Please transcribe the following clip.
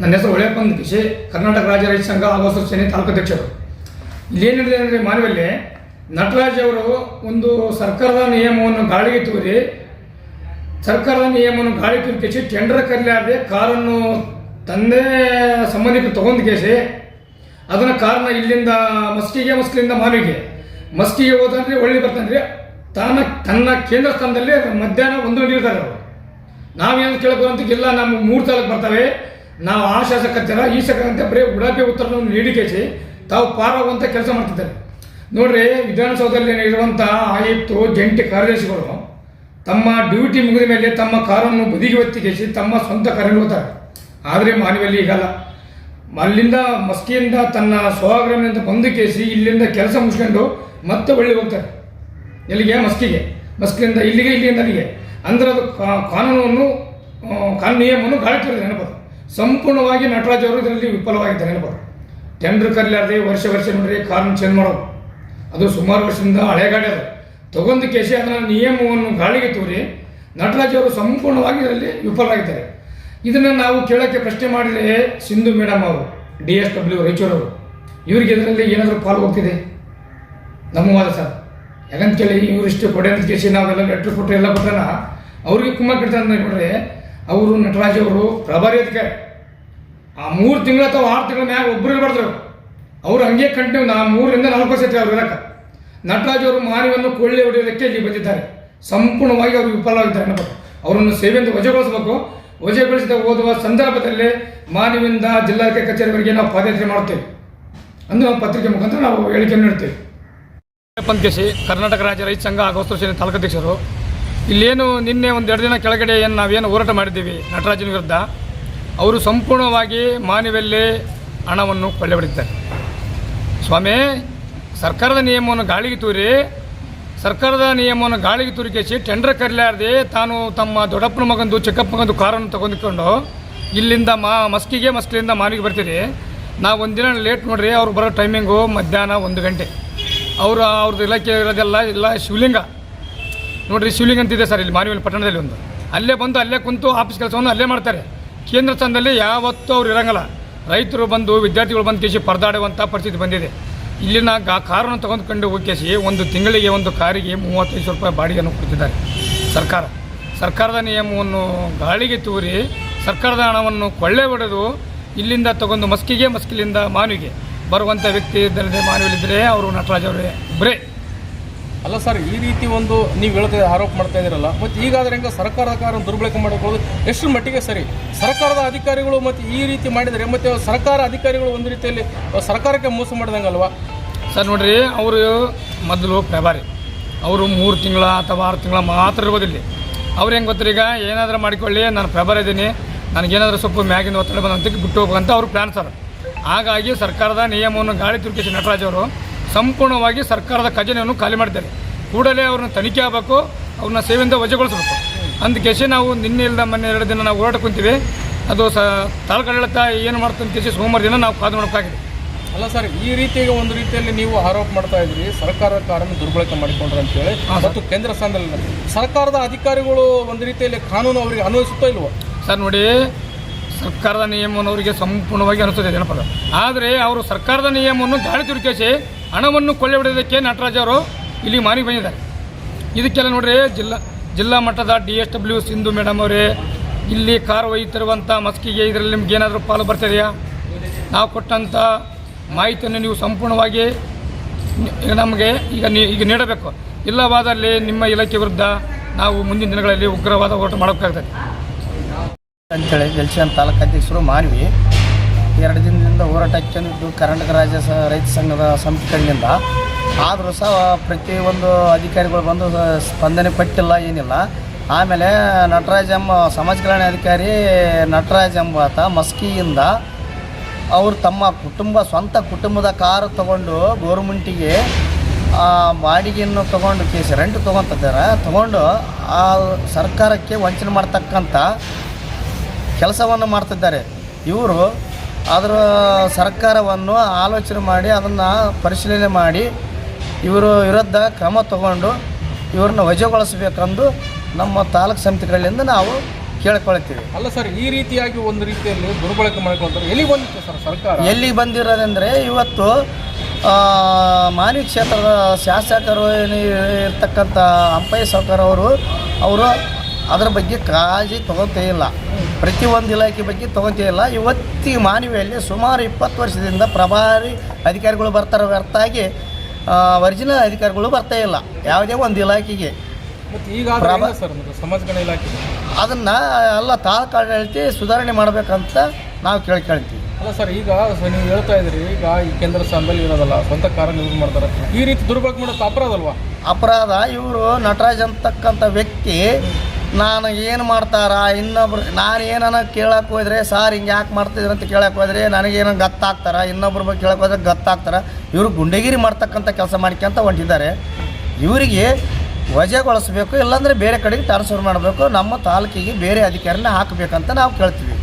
ನನ್ನ ಹೆಸರು ಒಳ್ಳೆಯಪ್ಪಂದ್ ಕಿಶಿ ಕರ್ನಾಟಕ ರಾಜ್ಯ ರೈತ ಸಂಘ ಹಾಗೂ ಸೇನೆ ತಾಲೂಕು ಅಧ್ಯಕ್ಷರು. ಇಲ್ಲೇನಿದೆ ಅಂದರೆ ಮಾನವಲ್ಲಿ ನಟರಾಜ್ ಅವರು ಒಂದು ಸರ್ಕಾರದ ನಿಯಮವನ್ನು ಗಾಳಿಗೆ ತೂರಿ, ಸರ್ಕಾರದ ನಿಯಮವನ್ನು ಗಾಳಿ ತೂರಿ ಕೇಸಿ ಟೆಂಡರ್ ಕರೆಯಲಾರದೆ ಕಾರನ್ನು ತಂದೆ ಸಂಬಂಧಿಕರು ತಗೊಂಡು ಕೇಸಿ, ಅದನ್ನು ಕಾರಣ ಇಲ್ಲಿಂದ ಮಸ್ಕಿಗೆ, ಮಸ್ಕಿಲಿಂದ ಮಾನವಿಗೆ ಮಸ್ಕಿಗೆ ಹೋದಂದ್ರೆ ಒಳ್ಳೆ ಬರ್ತಂದ್ರೆ ತನ್ನ ತನ್ನ ಕೇಂದ್ರ ಸ್ಥಾನದಲ್ಲಿ ಮಧ್ಯಾಹ್ನ ಒಂದು ಇರ್ತಾರೆ ಅವರು. ನಾವೇನು ಕೇಳ್ಕೊಂತ ಇಲ್ಲ ನಮ್ಗೆ ಮೂರು ತಾಲೂಕು ಬರ್ತವೆ. ನಾವು ಆ ಜನ ಈ ಶಾಸಕರಂತೆ ಬರೀ ಉಡಾಪಿ ಉತ್ತರವನ್ನು ನೀಡಿಕೆಸಿ ತಾವು ಪಾರಾಗುವಂಥ ಕೆಲಸ ಮಾಡ್ತಿದ್ದಾರೆ. ನೋಡ್ರಿ, ವಿಧಾನಸೌಧದಲ್ಲಿ ಇರುವಂಥ ಆಯುಕ್ತರು, ಜಂಟಿ ಕಾರ್ಯದರ್ಶಿಗಳು, ತಮ್ಮ ಡ್ಯೂಟಿ ಮುಗಿದ ಮೇಲೆ ತಮ್ಮ ಕಾರನ್ನು ಬದಿಗೆ ಒತ್ತಿಗೆಸಿ ತಮ್ಮ ಸ್ವಂತ ಕಾರಲ್ಲಿ ಹೋಗ್ತಾರೆ ಆದರೆ ಮಾನವಿಯಲ್ಲಿ ಈಗಲ್ಲ. ಅಲ್ಲಿಂದ ಮಸ್ಕಿಯಿಂದ ತನ್ನ ಸ್ವಗ್ರಾಮದಿಂದ ಬಂದು ಕೇಸಿ ಇಲ್ಲಿಂದ ಕೆಲಸ ಮುಗಿಸ್ಕೊಂಡು ಮತ್ತೆ ಒಳ್ಳೆ ಹೋಗ್ತಾರೆ. ಎಲ್ಲಿಗೆ? ಮಸ್ಕಿಗೆ. ಮಸ್ಕಿಯಿಂದ ಇಲ್ಲಿಗೆ, ಇಲ್ಲಿಂದ ಅಲ್ಲಿಗೆ. ಅಂದ್ರೆ ಅದು ಕಾನೂನನ್ನು ಕಾನೂನು ನಿಯಮವನ್ನು ಗಾಳಿ ನೆನಪದು. ಸಂಪೂರ್ಣವಾಗಿ ನಟರಾಜ್ ಅವರು ಇದರಲ್ಲಿ ವಿಫಲವಾಗಿದ್ದಾರೆ ನೆನಪದು ಟೆಂಡರ್ ಕರೀಲಾರ್ದೆ ವರ್ಷ ವರ್ಷ ನೋಡ್ರಿ ಕಾರನ್ನು ಚೇಂಜ್ ಮಾಡೋದು. ಅದು ಸುಮಾರು ವರ್ಷದಿಂದ ಹಳೆ ಗಾಡಿ ಅದು. ತಗೊಂಡು ಕೇಸಿ ಅದರ ನಿಯಮವನ್ನು ಗಾಳಿಗೆ ತೋರಿ ನಟರಾಜ್ ಅವರು ಸಂಪೂರ್ಣವಾಗಿ ಇದರಲ್ಲಿ ವಿಫಲರಾಗಿದ್ದಾರೆ. ಇದನ್ನು ನಾವು ಕೇಳೋಕ್ಕೆ ಪ್ರಶ್ನೆ ಮಾಡಿದರೆ ಸಿಂಧು ಮೇಡಮ್ ಅವರು, ಡಿ ಎಸ್ ಡಬ್ಲ್ಯೂ ರಾಯಚೂರವರು ಇವರಿಗೆ ಇದರಲ್ಲಿ ಏನಾದರೂ ಪಾಲು ಹೋಗ್ತಿದೆ? ನಮ್ಮವಾದ ಸರ್. ಯಾಕಂತ ಕೇಳಿ ಇವರಿಷ್ಟು ಕೊಡೆ ಅಂತ ಕೇಸಿ ನಾವೆಲ್ಲ ಲೆಟ್ರ್ ಕೊಟ್ಟರೆ ಎಲ್ಲ ಕೊಟ್ಟಾನ ಅವ್ರಿಗೆ ಕುಮ್ಮ ಕೆಡ್ತಾರೆ ಅಂತ ನೋಡ್ರಿ. ಅವರು ನಟರಾಜ್ ಅವರು ಅಧಿಕಾರಿ ಆ ಮೂರು ತಿಂಗಳ ಅಥವಾ ಆರು ತಿಂಗಳ ಮ್ಯಾಗ ಒಬ್ಬರು ಇರಬಾರ್ದು ಅವರು. ಹಂಗೆ ಕಂಟಿನ್ಯೂ ನಾ ಮೂರರಿಂದ ನಾಲ್ಕು ವರ್ಷ ಅವ್ರು ಇರಕ್ಕೆ. ನಟರಾಜ್ ಅವರು ಮಾನವನ್ನು ಕೊಳ್ಳೆ ಹೊಡೆಯೋದಕ್ಕೆ ಇಲ್ಲಿ ಬಂದಿದ್ದಾರೆ. ಸಂಪೂರ್ಣವಾಗಿ ಅವರು ವಿಫಲವಾಗಿದ್ದಾರೆ ಅನ್ನಬಹುದು ಅವರನ್ನು ಸೇವೆಯಿಂದ ವಜೆಗೊಳಿಸಬೇಕು. ವಜೆಗೊಳಿಸಿದ ಓದುವ ಸಂದರ್ಭದಲ್ಲಿ ಮಾನವಿಂದ ಜಿಲ್ಲಾಧಿಕಾರಿ ಕಚೇರಿವರೆಗೆ ನಾವು ಪಾದಯಾತ್ರೆ ಮಾಡ್ತೇವೆ. ಅಂದು ನಾವು ಪತ್ರಿಕೆ ಮುಖಾಂತರ ನಾವು ಹೇಳಿಕೆಯನ್ನು ನೀಡ್ತೇವೆ. ಪಂಕೇಶಿ ಕರ್ನಾಟಕ ರಾಜ್ಯ ರೈತ ಸಂಘ ಹಾಗೂ ತಾಲೂಕಾಧ್ಯಕ್ಷರು ಇಲ್ಲೇನು ನಿನ್ನೆ ಒಂದು ಎರಡು ದಿನ ಕೆಳಗಡೆ ಏನು ನಾವೇನು ಹೋರಾಟ ಮಾಡಿದ್ದೀವಿ ನಟರಾಜನ ವಿರುದ್ಧ, ಅವರು ಸಂಪೂರ್ಣವಾಗಿ ಮಾನವಲ್ಲೇ ಹಣವನ್ನು ಕೊಳ್ಳೆ ಸ್ವಾಮಿ, ಸರ್ಕಾರದ ನಿಯಮವನ್ನು ಗಾಳಿಗೆ ತೂರಿ, ಸರ್ಕಾರದ ನಿಯಮವನ್ನು ಗಾಳಿಗೆ ತುರುಕಿಸಿ ಟೆಂಡರ್ ಕರೀಲಾರ್ದೆ ತಾನು ತಮ್ಮ ದೊಡ್ಡಪ್ಪನ ಮಗಂದು, ಚಿಕ್ಕಪ್ಪ ಮಗಂದು ಕಾರನ್ನು ತಗೊಂಡ್ಕೊಂಡು ಇಲ್ಲಿಂದ ಮಾ, ಮಸ್ಕಿಗೆ ಮಸ್ಕಿಲಿಂದ ಮಾನಿಗೆ ಬರ್ತೀರಿ. ನಾವು ಒಂದಿನ ಲೇಟ್ ನೋಡ್ರಿ, ಅವ್ರು ಬರೋ ಟೈಮಿಂಗು ಮಧ್ಯಾಹ್ನ ಒಂದು ಗಂಟೆ. ಅವರು, ಅವ್ರದ್ದು ಇಲಾಖೆ ಇರೋದೆಲ್ಲ ಇಲ್ಲ ಶಿವಲಿಂಗ. ನೋಡ್ರಿ ಶಿವಲಿಂಗ ಅಂತಿದೆ ಸರ್ ಇಲ್ಲಿ ಮಾನವಲ್ಲಿ ಪಟ್ಟಣದಲ್ಲಿ ಒಂದು. ಅಲ್ಲೇ ಬಂದು ಅಲ್ಲೇ ಕುಂತು ಆಫೀಸ್ ಕೆಲಸವನ್ನು ಅಲ್ಲೇ ಮಾಡ್ತಾರೆ. ಕೇಂದ್ರ ಸ್ಥಾನದಲ್ಲಿ ಯಾವತ್ತೂ ಅವ್ರು ಇರೋಂಗಲ್ಲ. ರೈತರು ಬಂದು, ವಿದ್ಯಾರ್ಥಿಗಳು ಬಂದು ಕೇಸಿ ಪರದಾಡುವಂಥ ಪರಿಸ್ಥಿತಿ ಬಂದಿದೆ. ಇಲ್ಲಿನ ಗಾ ಕಾರನ್ನು ಹೋಗಿ ಕೇಸಿ ಒಂದು ತಿಂಗಳಿಗೆ ಒಂದು ಕಾರಿಗೆ ಮೂವತ್ತೈದು ಸಾವಿರ ರೂಪಾಯಿ ಬಾಡಿಗೆಯನ್ನು ಕೊಡ್ತಿದ್ದಾರೆ. ಸರ್ಕಾರ. ಸರ್ಕಾರದ ನಿಯಮವನ್ನು ಗಾಳಿಗೆ ತೂರಿ ಸರ್ಕಾರದ ಹಣವನ್ನು ಕೊಳ್ಳೆ ಹೊಡೆದು ಇಲ್ಲಿಂದ ತಗೊಂಡು ಮಸ್ಕಿಗೆ ಮಸ್ಕಿಲಿಂದ ಮಾನವಿಗೆ ಬರುವಂಥ ವ್ಯಕ್ತಿ ಇದ್ದಲ್ಲದೆ ಮಾನವಿಲಿದ್ದರೆ ಅವರು ನಟರಾಜ್ ಅವರೇ ಒಬ್ಬರೇ. ಅಲ್ಲ ಸರ್, ಈ ರೀತಿ ಒಂದು ನೀವು ಹೇಳ್ತಾ ಆರೋಪ ಮಾಡ್ತಾ ಇದ್ದೀರಲ್ಲ, ಮತ್ತು ಈಗಾದ್ರೆ ಹೆಂಗೆ ಸರ್ಕಾರದ ಕಾರನ್ನು ದುರ್ಬಳಕೆ ಮಾಡಿಕೊಳ್ಳೋದು ಎಷ್ಟು ಮಟ್ಟಿಗೆ ಸರಿ? ಸರ್ಕಾರದ ಅಧಿಕಾರಿಗಳು ಮತ್ತು ಈ ರೀತಿ ಮಾಡಿದರೆ ಮತ್ತು ಸರ್ಕಾರ ಅಧಿಕಾರಿಗಳು ಒಂದು ರೀತಿಯಲ್ಲಿ ಸರ್ಕಾರಕ್ಕೆ ಮೋಸ ಮಾಡಿದಂಗಲ್ವಾ? ಸರ್, ನೋಡ್ರಿ, ಅವರು ಮೊದಲು ಪ್ರಭಾರಿ. ಅವರು ಮೂರು ತಿಂಗಳ ಅಥವಾ ಆರು ತಿಂಗಳ ಮಾತ್ರ ಇರ್ಬೋದಿಲ್ಲಿ. ಅವ್ರು ಹೆಂಗೆ ಗೊತ್ತರ ಈಗ? ಏನಾದರೂ ಮಾಡಿಕೊಳ್ಳಿ, ನಾನು ಪ್ರಭಾರ ಇದ್ದೀನಿ ನನಗೇನಾದರೂ ಸ್ವಲ್ಪ ಮ್ಯಾಗಿನ ಒತ್ತಡ ಬಂದಂತ ಬಿಟ್ಟು ಹೋಗ್ಬೇಕಂತ ಅವ್ರ ಪ್ಲ್ಯಾನ್ ಸರ್. ಹಾಗಾಗಿ ಸರ್ಕಾರದ ನಿಯಮವನ್ನು ಗಾಳಿ ತಿರುಗಿಸಿ ನಟರಾಜ್ ಅವರು ಸಂಪೂರ್ಣವಾಗಿ ಸರ್ಕಾರದ ಖಜಾನೆಯನ್ನು ಖಾಲಿ ಮಾಡಿದ್ದಾರೆ. ಕೂಡಲೇ ಅವ್ರನ್ನ ತನಿಖೆ ಆಗಬೇಕು ಅವ್ರನ್ನ ಸೇವೆಯಿಂದ ವಜೆಗೊಳಿಸಬೇಕು. ಕೆಸೆ ನಾವು ನಿನ್ನೆ ಇಲ್ಲದ ಮೊನ್ನೆ ಎರಡು ದಿನ ನಾವು ಹೋರಾಟ ಕುಂತೀವಿ. ಅದು ಸ ತಾಳ್ಕಾಡಳಿತ ಏನು ಮಾಡ್ತಂತ ಕೇಸಿ ಸೋಮವಾರ ದಿನ ನಾವು ಕಾದು ಮಾಡಬೇಕಾಗಿದೆ ಅಲ್ಲ ಸರ್ ಈ ರೀತಿಯಾಗಿ ಒಂದು ರೀತಿಯಲ್ಲಿ ನೀವು ಆರೋಪ ಮಾಡ್ತಾ ಇದ್ರಿ ಸರ್ಕಾರದ ಕಾರನ್ನು ದುರ್ಬಳಕೆ ಮಾಡಿಕೊಂಡ್ರೆ ಅಂತೇಳಿ. ಮತ್ತು ಕೇಂದ್ರ ಸ್ಥಾನದಲ್ಲಿ ಸರ್ಕಾರದ ಅಧಿಕಾರಿಗಳು ಒಂದು ರೀತಿಯಲ್ಲಿ ಕಾನೂನು ಅವರಿಗೆ ಅನ್ವಯಿಸುತ್ತಾ ಇಲ್ವೋ? ಸರ್ ನೋಡಿ ಸರ್ಕಾರದ ನಿಯಮವನ್ನು ಅವರಿಗೆ ಸಂಪೂರ್ಣವಾಗಿ ಅನಿಸುತ್ತದೆ ಜನಪದ. ಆದರೆ ಅವರು ಸರ್ಕಾರದ ನಿಯಮವನ್ನು ಗಾಳಿ ತುರುಕಿಸಿ ಹಣವನ್ನು ಕೊಳ್ಳೆ ಬಿಡೋದಕ್ಕೆ ನಟರಾಜ್ ಅವರು ಇಲ್ಲಿ ಮಾರಿ ಬಂದಿದ್ದಾರೆ. ಇದಕ್ಕೆಲ್ಲ ನೋಡ್ರಿ, ಜಿಲ್ಲಾ ಜಿಲ್ಲಾ ಮಟ್ಟದ D S W Sindhu madam ಅವರೇ, ಇಲ್ಲಿ ಕಾರ್ ಒಯ್ಯುತ್ತಿರುವಂಥ ಮಸ್ಕಿಗೆ ಇದರಲ್ಲಿ ನಿಮ್ಗೆ ಏನಾದರೂ ಪಾಲು ಬರ್ತಿದೆಯಾ ನಾವು ಕೊಟ್ಟಂಥ ಮಾಹಿತಿಯನ್ನು ನೀವು ಸಂಪೂರ್ಣವಾಗಿ ನಮಗೆ ಈಗ ಈಗ ನೀಡಬೇಕು. ಇಲ್ಲವಾದಲ್ಲಿ ನಿಮ್ಮ ಇಲಾಖೆ ವಿರುದ್ಧ ನಾವು ಮುಂದಿನ ದಿನಗಳಲ್ಲಿ ಉಗ್ರವಾದ ಹೋರಾಟ ಮಾಡೋಕ್ಕಾಗ್ತದೆ. ಅಂತೇಳಿ ಜಲಶಾನ್ ತಾಲೂಕು ಅಧ್ಯಕ್ಷರು ಮಾರ್ವಿ ಎರಡು ದಿನದಿಂದ ಹೋರಾಟ ಹಚ್ಚಿದ್ದು ಕರ್ನಾಟಕ ರಾಜ್ಯ ಸ, ರೈತ ಸಂಘದ ಸಮಿತಿ ಕಡೆಯಿಂದ ಆದರೂ ಸಹ ಪ್ರತಿಯೊಂದು ಅಧಿಕಾರಿಗಳು ಬಂದು ಸ್ಪಂದನೆ ಪಟ್ಟಿಲ್ಲ, ಏನಿಲ್ಲ. ಆಮೇಲೆ ನಟರಾಜ್ ಎಂಬ ಸಮಾಜ ಕಲ್ಯಾಣ ಅಧಿಕಾರಿ ನಟರಾಜ್ ಎಂಬಾತ ಮಸ್ಕಿಯಿಂದ ಅವರು ತಮ್ಮ ಕುಟುಂಬ, ಸ್ವಂತ ಕುಟುಂಬದ ಕಾರು ತಗೊಂಡು ಗೌರ್ಮೆಂಟಿಗೆ ಬಾಡಿಗೆಯನ್ನು ತಗೊಂಡು ಸಿ ರೆಂಟ್ ತೊಗೊತಿದ್ದಾರೆ ತಗೊಂಡು ಆ ಸರ್ಕಾರಕ್ಕೆ ವಂಚನೆ ಮಾಡ್ತಕ್ಕಂಥ ಕೆಲಸವನ್ನು ಮಾಡ್ತಿದ್ದಾರೆ. ಇವರು ಅದರ ಸರ್ಕಾರವನ್ನು ಆಲೋಚನೆ ಮಾಡಿ ಅದನ್ನು ಪರಿಶೀಲನೆ ಮಾಡಿ ಇವರು ವಿರುದ್ಧ ಕ್ರಮ ತಗೊಂಡು ಇವ್ರನ್ನ ವಜೆಗೊಳಿಸಬೇಕೆಂದು ನಮ್ಮ ತಾಲೂಕು ಸಮಿತಿಗಳಿಂದ ನಾವು ಕೇಳ್ಕೊಳ್ತೀವಿ. ಅಲ್ಲ ಸರ್ ಈ ರೀತಿಯಾಗಿ ಒಂದು ರೀತಿಯಲ್ಲಿ ದುರ್ಬಳಕೆ ಮಾಡ್ಕೊಳ್ತಾರೆ ಎಲ್ಲಿ ಬಂದಿತ್ತು ಸರ್ ಸರ್ಕಾರ? ಎಲ್ಲಿ ಬಂದಿರೋದಂದರೆ ಇವತ್ತು ಆ, ಮಾನ್ವಿ ಕ್ಷೇತ್ರದ ಶಾಸಕರು ಇರ್ತಕ್ಕಂಥ ಅಂಪೈ ಸಾವ್ಕಾರ ಅವರು ಅವರು ಅದರ ಬಗ್ಗೆ ಕಾಳಜಿ ತಗೊತೇ ಇಲ್ಲ. ಪ್ರತಿಯೊಂದು ಇಲಾಖೆ ಬಗ್ಗೆ ತೊಗೊತಿಲ್ಲ ಇವತ್ತಿ ಮಾನವಿಯಲ್ಲಿ ಸುಮಾರು ಇಪ್ಪತ್ತು ವರ್ಷದಿಂದ ಪ್ರಭಾರಿ ಅಧಿಕಾರಿಗಳು ಬರ್ತಾರೆ ಹೊರತಾಗಿ ಒರಿಜಿನಲ್ ಅಧಿಕಾರಿಗಳು ಬರ್ತಾ ಇಲ್ಲ. ಯಾವುದೇ ಒಂದು ಇಲಾಖೆಗೆ. ಕಲ್ಯಾಣ ಇಲಾಖೆ. ಅದನ್ನು ಎಲ್ಲ ತಾತ್ಕಾಲಿಕ ಸುಧಾರಣೆ ಮಾಡಬೇಕಂತ ನಾವು ಕೇಳ್ಕೊಳ್ತೀವಿ ಅಲ್ಲ ಸರ್ ಈಗ ನೀವು ಹೇಳ್ತಾ ಇದ್ರಿ ಈಗ ಈ ಕೇಂದ್ರ ಸ್ಥಾನದಲ್ಲಿ ಇರೋದಲ್ಲ ಸ್ವಂತ ಕಾರನ್ನು ಯೂಸ್ ಮಾಡ್ತಾರೆ. ಈ ರೀತಿ ದುರ್ಬಳಕೆ ಮಾಡೋದು ಅಪರಾಧ ಅಲ್ವಾ? ಅಪರಾಧ ಇವರು ನಟರಾಜ್ ಅಂತಕ್ಕಂಥ ವ್ಯಕ್ತಿ ನಾನು ಏನು ಮಾಡ್ತಾರ? ಇನ್ನೊಬ್ರು ನಾನು ಏನನ ಕೇಳಕ್ಕೆ ಹೋದ್ರೆ, ಸಾರ್, ಹಿಂಗೆ ಯಾಕೆ ಮಾಡ್ತಿದ್ರು? ಅಂತ ಕೇಳಕ್ಕೆ ಹೋದ್ರೆ, ನನಗೇನೋ ಗತ್ತಾಗ್ತಾರ, ಇನ್ನೊಬ್ರ ಬಗ್ಗೆ ಕೇಳಕ್ಕೆ ಹೋದ್ರೆ ಗತ್ತಾಗ್ತಾರ. ಇವರು ಗುಂಡೆಗಿರಿ ಮಾಡ್ತಕ್ಕಂಥ ಕೆಲಸ ಮಾಡ್ಕೊಂತ ಹೊಂಟಿದ್ದಾರೆ. ಇವರಿಗೆ ವಜೆಗೊಳಿಸ್ಬೇಕು, ಇಲ್ಲಾಂದರೆ ಬೇರೆ ಕಡೆಗೆ ಟ್ರಾನ್ಸ್ಫರ್ ಮಾಡಬೇಕು, ನಮ್ಮ ತಾಲೂಕಿಗೆ ಬೇರೆ ಅಧಿಕಾರಿನ ಹಾಕಬೇಕಂತ ನಾವು ಕೇಳ್ತೀವಿ.